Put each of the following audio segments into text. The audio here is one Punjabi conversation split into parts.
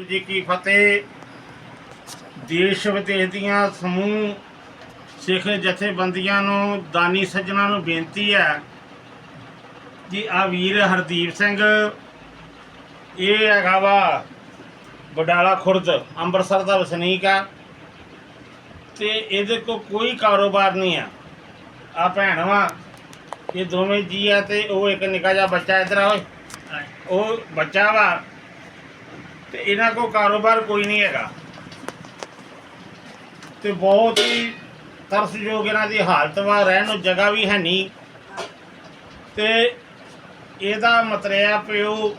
ਵਾਹਿਗੁਰੂ ਜੀ ਕੀ ਫਤਿਹ। ਦੇਸ਼ ਵਿਦੇਸ਼ ਦੀਆਂ ਸਮੂਹ ਸਿੱਖ ਜਥੇਬੰਦੀਆਂ ਨੂੰ ਦਾਨੀ ਸੱਜਣਾ ਨੂੰ ਬੇਨਤੀ ਹੈ ਕਿ ਆ ਵੀਰ ਹਰਦੀਪ ਸਿੰਘ ਇਹ ਹੈਗਾ ਵਾ ਬਡਾਲਾ ਖੁਰਦ ਅੰਮ੍ਰਿਤਸਰ ਦਾ ਵਸਨੀਕ ਆ ਤੇ ਇਹਦੇ ਕੋ ਕੋਈ ਕਾਰੋਬਾਰ ਨਹੀਂ ਆ। ਆ ਭੈਣ ਵਾ ਇਹ ਦੋਵੇਂ ਜੀ ਆ ਤੇ ਉਹ ਇੱਕ ਨਿੱਕਾ ਜਿਹਾ ਬੱਚਾ ਇਧਰ ਆ ਓਏ। ਉਹ ਬੱਚਾ ਵਾ ਤੇ ਇਹਨਾਂ ਕੋ ਕਾਰੋਬਾਰ ਕੋਈ ਨਹੀਂ ਹੈਗਾ। ਤੇ ਬਹੁਤ ਹੀ ਤਰਸਯੋਗ ਇਹਨਾਂ ਦੀ ਹਾਲਤ ਵਾ, ਰਹਿਣ ਨੂੰ ਜਗ੍ਹਾ ਵੀ ਹੈ ਨਹੀਂ। ਤੇ ਇਹਦਾ ਮਤਰਿਆ ਪਿਓ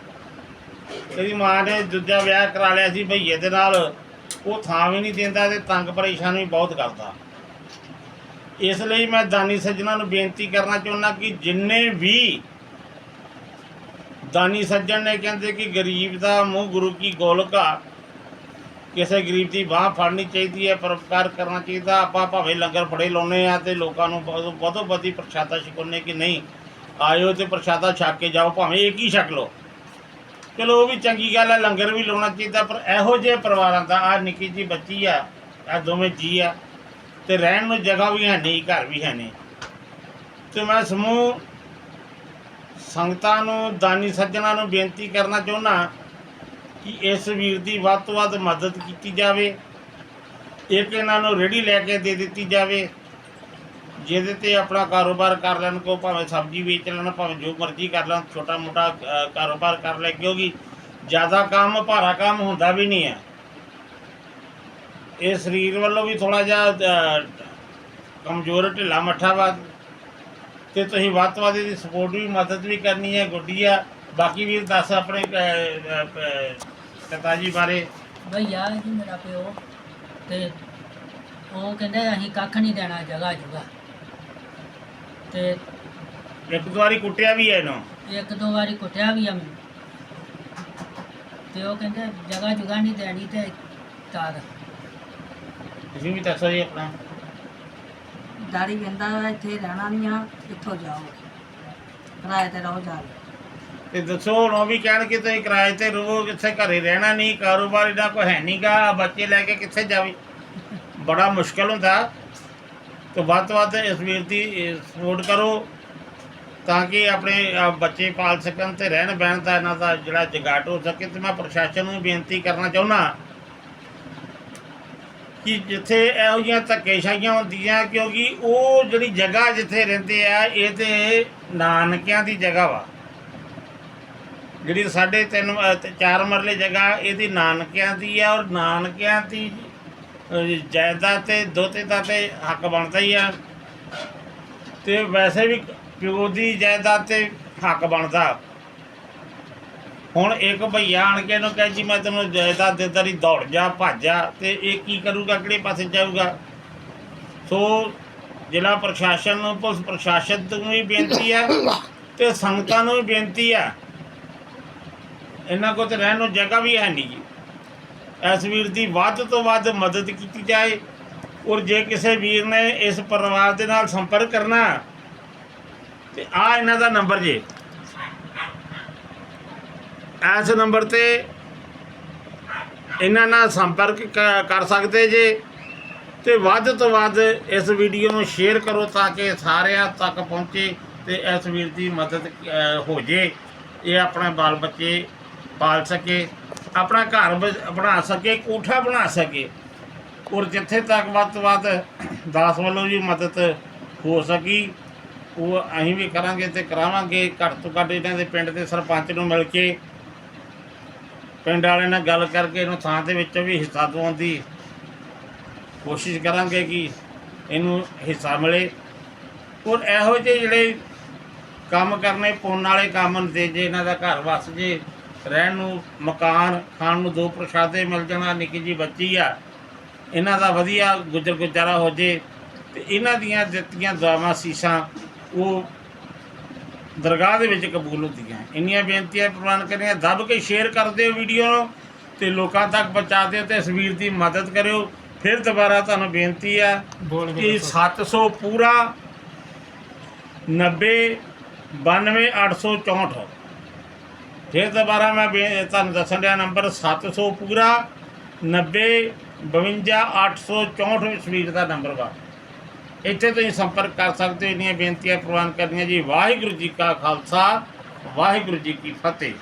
ਇਹਦੀ ਮਾਂ ਨੇ ਦੂਜਾ ਵਿਆਹ ਕਰਾ ਲਿਆ ਸੀ ਭਈਏ ਦੇ ਨਾਲ, ਉਹ ਥਾਂ ਵੀ ਨਹੀਂ ਦਿੰਦਾ ਤੇ ਤੰਗ ਪਰੇਸ਼ਾਨ ਵੀ ਬਹੁਤ ਕਰਦਾ। ਇਸ ਲਈ ਮੈਂ ਦਾਨੀ ਸੱਜਣਾ ਨੂੰ ਬੇਨਤੀ ਕਰਨਾ ਚਾਹੁੰਦਾ ਕਿ ਜਿੰਨੇ ਵੀ ਦਾਨੀ ਸੱਜਣ ਨੇ ਕਹਿੰਦੇ ਕਿ ਗਰੀਬ ਦਾ ਮੂੰਹ ਗੁਰੂ ਕੀ ਗੋਲਕ ਆ ਕਿਸੇ ਗਰੀਬ ਦੀ ਬਾਹ ਫੜਨੀ ਚਾਹੀਦੀ ਹੈ, ਪਰਉਪਕਾਰ ਕਰਨਾ ਚਾਹੀਦਾ। ਆਪਾਂ ਭਾਵੇਂ ਲੰਗਰ ਫੜੇ ਲਾਉਨੇ ਆ ਤੇ ਲੋਕਾਂ ਨੂੰ ਬਹੁਤ ਬਹੁਤੋ ਵਧੀ ਪ੍ਰਸ਼ਾਦਾ ਛਕਾਉਨੇ ਕਿ ਨਹੀਂ, ਆਇਓ ਤੇ ਪ੍ਰਸ਼ਾਦਾ ਛਕ ਕੇ ਜਾਓ, ਭਾਵੇਂ ਇੱਕ ਹੀ ਛਕ ਲਓ। ਚਲੋ ਉਹ ਵੀ ਚੰਗੀ ਗੱਲ ਹੈ, ਲੰਗਰ ਵੀ ਲਾਉਣਾ ਚਾਹੀਦਾ, ਪਰ ਇਹੋ ਜਿਹੇ ਪਰਿਵਾਰਾਂ ਦਾ ਆ ਨਿੱਕੀ ਜੀ ਬੱਚੀ ਆ ਆ ਦੋਵੇਂ ਜੀ ਆ, ਤੇ ਰਹਿਣ ਨੂੰ ਜਗ੍ਹਾ ਵੀ ਹੈ ਨਹੀਂ, ਘਰ ਵੀ ਹੈ ਨਹੀਂ। ਤੇ ਮੈਂ ਸਮੂਹ ਸੰਗਤਾਂ ਨੂੰ, ਦਾਨੀ ਸੱਜਣਾ ਨੂੰ ਬੇਨਤੀ ਕਰਨਾ ਚਾਹੁੰਦਾ ਕਿ ਇਸ ਵੀਰ ਦੀ ਵੱਧ ਤੋਂ ਵੱਧ ਮਦਦ ਕੀਤੀ ਜਾਵੇ। ਇੱਕ ਇਹਨਾਂ ਨੂੰ ਰੇੜੀ ਲੈ ਕੇ ਦੇ ਦਿੱਤੀ ਜਾਵੇ, ਜਿਹਦੇ ਤੇ ਆਪਣਾ ਕਾਰੋਬਾਰ ਕਰ ਲੈਣ, ਕੋ ਭਾਵੇਂ ਸਬਜ਼ੀ ਵੇਚ ਲੈਣ, ਭਾਵੇਂ ਜੋ ਮਰਜ਼ੀ ਕਰ ਲੈਣ ਛੋਟਾ ਮੋਟਾ ਕਾਰੋਬਾਰ ਕਰ ਲੈ, ਕਿਉਂਕਿ ਜ਼ਿਆਦਾ ਕੰਮ, ਭਾਰਾ ਕੰਮ ਹੁੰਦਾ ਵੀ ਨਹੀਂ ਹੈ। ਇਹ ਸਰੀਰ ਵੱਲੋਂ ਵੀ ਥੋੜਾ ਜਿਹਾ ਕਮਜ਼ੋਰ, ਢਿੱਲਾ ਮੱਠਾ ਵਾ ਤੇ ਤੁਸੀਂ ਵੱਧ ਇਹਦੀ ਸਪੋਰਟ ਵੀ ਮਦਦ ਵੀ ਕਰਨੀ ਹੈ ਗੁੱਡੀ ਆ। ਬਾਕੀ ਵੀਰ ਦੱਸ ਆਪਣੇ ਪਿਤਾ ਜੀ ਬਾਰੇ। ਭਈਆ ਜੀ ਮੇਰਾ ਪਿਓ ਤੇ ਉਹ ਕਹਿੰਦੇ ਅਸੀਂ ਕੱਖ ਨਹੀਂ ਦੇਣਾ ਜਗ੍ਹਾ ਜੁਗਾ। ਤੇ ਇੱਕ ਦੋ ਵਾਰੀ ਕੁੱਟਿਆ ਵੀ ਹੈ ਇਹਨੂੰ। ਇੱਕ ਦੋ ਵਾਰੀ ਕੁੱਟਿਆ ਵੀ ਆ ਮੈਨੂੰ। ਤੇ ਉਹ ਕਹਿੰਦੇ ਜਗ੍ਹਾ ਜੁਗਾ ਨਹੀਂ ਦੇਣੀ ਤੇ ਤਾਰ। ਤੁਸੀਂ ਵੀ ਦੱਸੋ ਜੀ ਆਪਣਾ। ਡੈਡੀ ਕਹਿੰਦਾ ਇੱਥੇ ਰਹਿਣਾ ਨਹੀਂ ਆ ਇੱਥੋਂ ਜਾਓ। ਕਿਰਾਏ ਤੇ ਰਹੋ ਜਾ ਕੇ। ਤੇ ਦੱਸੋ ਹੁਣ ਉਹ ਵੀ ਕਹਿਣ ਕਿ ਤੁਸੀਂ ਕਿਰਾਏ ਤੇ ਰਹੋ ਕਿੱਥੇ ਘਰੇ ਰਹਿਣਾ ਨਹੀਂ ਕਾਰੋਬਾਰ ਇਹਦਾ ਕੋਈ ਹੈ ਨਹੀਂਗਾ ਬੱਚੇ ਲੈ ਕੇ ਕਿੱਥੇ ਜਾਵੇ? ਬੜਾ ਮੁਸ਼ਕਲ ਹੁੰਦਾ। ਤੇ ਵੱਧ ਤੋਂ ਵੱਧ ਇਸ ਵੀਰ ਦੀ ਸਪੋਰਟ ਕਰੋ ਤਾਂ ਕਿ ਆਪਣੇ ਅ, ਬੱਚੇ ਪਾਲ ਸਕਣ ਤੇ ਰਹਿਣ ਬਹਿਣ ਦਾ ਇਹਨਾਂ ਦਾ ਜਿਹੜਾ ਜਗਾਟ ਹੋ ਸਕੇ। ਤੇ ਮੈਂ ਪ੍ਰਸ਼ਾਸਨ ਨੂੰ ਬੇਨਤੀ ਕਰਨਾ ਚਾਹੁੰਦਾ ਕਿ ਜਿੱਥੇ ਇਹੋ ਜਿਹੀਆਂ ਧੱਕੇਸ਼ਾਹੀਆਂ ਹੁੰਦੀਆਂ, ਕਿਉਂਕਿ ਉਹ ਜਿਹੜੀ ਜਗ੍ਹਾ ਜਿੱਥੇ ਰਹਿੰਦੇ ਆ, ਇਹ ਤੇ ਨਾਨਕਿਆਂ ਦੀ ਜਗ੍ਹਾ ਵਾ। ਜਿਹੜੀ ਸਾਡੇ ਤਿੰਨ ਚਾਰ ਮਰਲੇ ਜਗ੍ਹਾ, ਇਹਦੀ ਨਾਨਕਿਆਂ ਦੀ ਆ ਔਰ ਨਾਨਕਿਆਂ ਦੀ ਜਾਇਦਾਦ ਤੇ ਦੋਤੇ ਦਾ ਤੇ ਹੱਕ ਬਣਦਾ ਹੀ ਆ। ਤੇ ਵੈਸੇ ਵੀ ਪਿਓ ਦੀ ਜਾਇਦਾਦ ਤੇ ਹੱਕ ਬਣਦਾ। ਹੁਣ ਇੱਕ ਭਈਆ ਆਣ ਕੇ ਇਹਨੂੰ ਕਹੇ ਜੀ, ਮੈਂ ਤੈਨੂੰ ਜਾਇਦਾਦ ਦੇ ਤੇਰੀ ਦੌੜ ਜਾ, ਭੱਜ ਜਾ, ਤੇ ਇਹ ਕੀ ਕਰੂਗਾ, ਕਿਹੜੇ ਪਾਸੇ ਜਾਊਗਾ? ਸੋ ਜ਼ਿਲ੍ਹਾ ਪ੍ਰਸ਼ਾਸਨ ਨੂੰ, ਪੁਲਿਸ ਪ੍ਰਸ਼ਾਸਨ ਨੂੰ ਵੀ ਬੇਨਤੀ ਹੈ ਤੇ ਸੰਗਤਾਂ ਨੂੰ ਵੀ ਬੇਨਤੀ ਹੈ। ਇਹਨਾਂ ਕੋਲ ਤੇ ਰਹਿਣ ਨੂੰ ਜਗ੍ਹਾ ਵੀ ਹੈ ਨਹੀਂ ਜੀ। ਇਸ ਵੀਰ ਦੀ ਵੱਧ ਤੋਂ ਵੱਧ ਮਦਦ ਕੀਤੀ ਜਾਏ ਔਰ ਜੇ ਕਿਸੇ ਵੀਰ ਨੇ ਇਸ ਪਰਿਵਾਰ ਦੇ ਨਾਲ ਸੰਪਰਕ ਕਰਨਾ ਤੇ ਆ ਇਹਨਾਂ ਦਾ ਨੰਬਰ ਜੇ। ਇਸ ਨੰਬਰ ਤੇ ਇਹਨਾਂ ਨਾਲ ਸੰਪਰਕ ਕ- ਕਰ ਸਕਦੇ ਜੇ ਤੇ ਵੱਧ ਤੋਂ ਵੱਧ ਇਸ ਵੀਡੀਓ ਨੂੰ ਸ਼ੇਅਰ ਕਰੋ ਤਾਂ ਕਿ ਸਾਰਿਆਂ ਤੱਕ ਪਹੁੰਚੇ ਤੇ ਇਸ ਵੀਰ ਦੀ ਮਦਦ ਹੋ ਜੇ। ਇਹ ਆਪਣੇ ਬਾਲ ਬੱਚੇ ਪਾਲ ਸਕੇ, ਆਪਣਾ ਘਰ ਬ- ਬਣਾ ਸਕੇ, ਕੋਠਾ ਬਣਾ ਸਕੇ ਔਰ ਜਿੱਥੇ ਤੱਕ ਵੱਧ ਤੋਂ ਵੱਧ ਦਾਸ ਵੱਲੋਂ ਵੀ ਮਦਦ ਹੋ ਸਕੀ, ਉਹ ਅਸੀਂ ਵੀ ਕਰਾਂਗੇ ਤੇ ਕਰਾਵਾਂਗੇ। ਘੱਟ ਤੋਂ ਘੱਟ ਇਹਨਾਂ ਦੇ ਪਿੰਡ ਦੇ ਸਰਪੰਚ ਨੂੰ ਮਿਲ ਕੇ ਪਿੰਡ ਵਾਲੇ ਨਾਲ ਗੱਲ ਕਰਕੇ ਇਹਨੂੰ ਥਾਂ ਦੇ ਵਿੱਚੋਂ ਵੀ ਹਿੱਸਾ ਦਿਵਾਉਣ ਦੀ ਕੋਸ਼ਿਸ਼ ਕਰਾਂਗੇ ਕਿ ਇਹਨੂੰ ਹਿੱਸਾ ਮਿਲੇ। ਔਰ ਇਹੋ ਜਿਹੇ ਜਿਹੜੇ ਕੰਮ ਕਰਨੇ, ਪੁੰਨ ਵਾਲੇ ਕੰਮ ਹੁੰਦੇ ਜੇ ਇਹਨਾਂ ਦਾ ਘਰ ਵਸ ਜੇ, ਰਹਿਣ ਨੂੰ, ਮਕਾਨ ਖਾਣ ਨੂੰ ਦੋ ਪ੍ਰਸ਼ਾਦੇ ਮਿਲ ਜਾਣਾ ਨਿੱਕੀ ਜੀ ਬੱਚੀ ਆ, ਇਹਨਾਂ ਦਾ ਵਧੀਆ ਗੁਜ਼ਰ ਗੁਜ਼ਾਰਾ ਹੋ ਜੇ ਤੇ ਇਹਨਾਂ ਦੀਆਂ ਦਿੱਤੀਆਂ ਦੁਆਵਾਂ ਸੀਸਾਂ ਉਹ ਦਰਗਾਹ ਦੇ ਵਿੱਚ ਕਬੂਲ ਹੁੰਦੀਆਂ। ਇੰਨੀਆਂ ਬੇਨਤੀਆਂ ਪ੍ਰਵਾਨ ਕਰਨੀਆਂ ਦੱਬ ਕੇ ਸ਼ੇਅਰ ਕਰ ਦਿਓ ਵੀਡੀਓ ਨੂੰ ਤੇ ਲੋਕਾਂ ਤੱਕ ਪਹੁੰਚਾ ਦਿਓ ਤੇ ਇਸ ਵੀਰ ਦੀ ਮਦਦ ਕਰਿਓ। ਫਿਰ ਦੁਬਾਰਾ ਤੁਹਾਨੂੰ ਬੇਨਤੀ ਆ ਕਿ 700 ਪੂਰਾ 90 92864 ਫਿਰ ਦੁਬਾਰਾ ਮੈਂ ਤੁਹਾਨੂੰ ਦੱਸਣ ਡਿਆ ਨੰਬਰ 700 ਪੂਰਾ 90 52 864 ਸਪੀਡ ਦਾ ਨੰਬਰ ਵਾ। ਇੱਥੇ ਤੁਸੀਂ ਸੰਪਰਕ ਕਰ ਸਕਦੇ ਹੋ, ਇੰਨੀਆਂ ਬੇਨਤੀਆਂ ਪ੍ਰਵਾਨ ਕਰਨੀਆਂ ਜੀ। ਵਾਹਿਗੁਰੂ ਜੀ ਕਾ ਖਾਲਸਾ, ਵਾਹਿਗੁਰੂ ਜੀ ਕੀ ਫਤਿਹ।